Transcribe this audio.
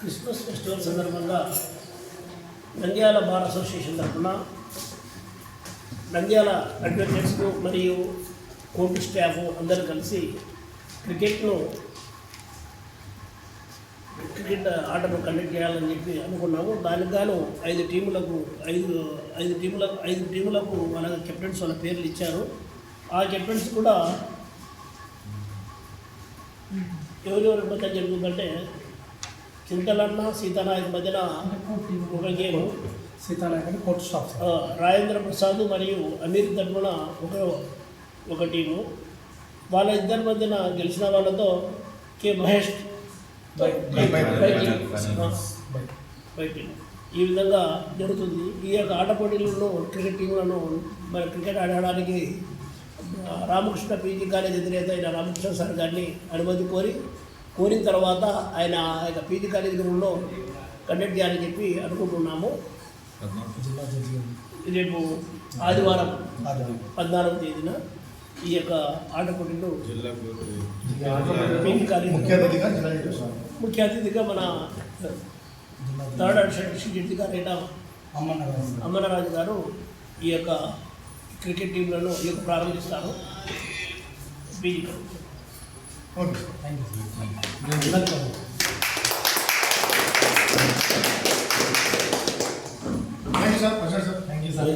Christmas festival సందర్భంగా Nandyal bar association తరఫున Nandyal advocates మరియు కోర్టు స్టాఫ్ అందరూ కలిసి క్రికెట్ను క్రికెట్ ఆటను కండక్ట్ చేయాలని చెప్పి అనుకున్నాము. దానికి గాను ఐదు టీములకు ఐదు ఐదు టీములకు ఐదు టీములకు మన కెప్టెన్స్ వాళ్ళ పేర్లు ఇచ్చారు. ఆ కెప్టెన్స్ కూడా ఎవరెవరి మధ్య జరుగుతుందంటే చింతలన్న సీతానాయక్ మధ్యన ఒక గేము. సీతానాయకుని court staff. ఆ, రాజేంద్ర ప్రసాద్ మరియు అమీర్ తరఫున ఒక ఒక టీము. వాళ్ళ ఇద్దరి మధ్యన గెలిచిన వాళ్ళతో K. Mahesh bye- bye- bye- bye team. ఆ, బై టీం. ఈ విధంగా జరుగుతుంది. ఈ యొక్క ఆట పోటీలను క్రికెట్ టీంలను మరి క్రికెట్ ఆడడానికి రామకృష్ణ పీజీ కాలేజ్ అధినేత అయిన రామకృష్ణ సార్ గారిని అనుమతి కోరి కోరిన తర్వాత ఆయన ఆ యొక్క పీజీ కాలేజ్ గ్రౌండ్లో కండక్ట్ చేయాలని చెప్పి అనుకుంటున్నాము రేపు ఆదివారం. పద్నాలుగవ తేదీన ఈ యొక్క ఆట పోటీలు జిల్లా పీజీ కాలేజ్ ముఖ్య అతిథిగా మన థర్డ్ అడిషన్ గారు. అమ్మనరాజు గారు ఈ యొక్క క్రికెట్ టీంలను ఈ యొక్క ప్రారంభిస్తారు PG college okay. Thank you జిల్లా thank you sir Prasad sir thank you sir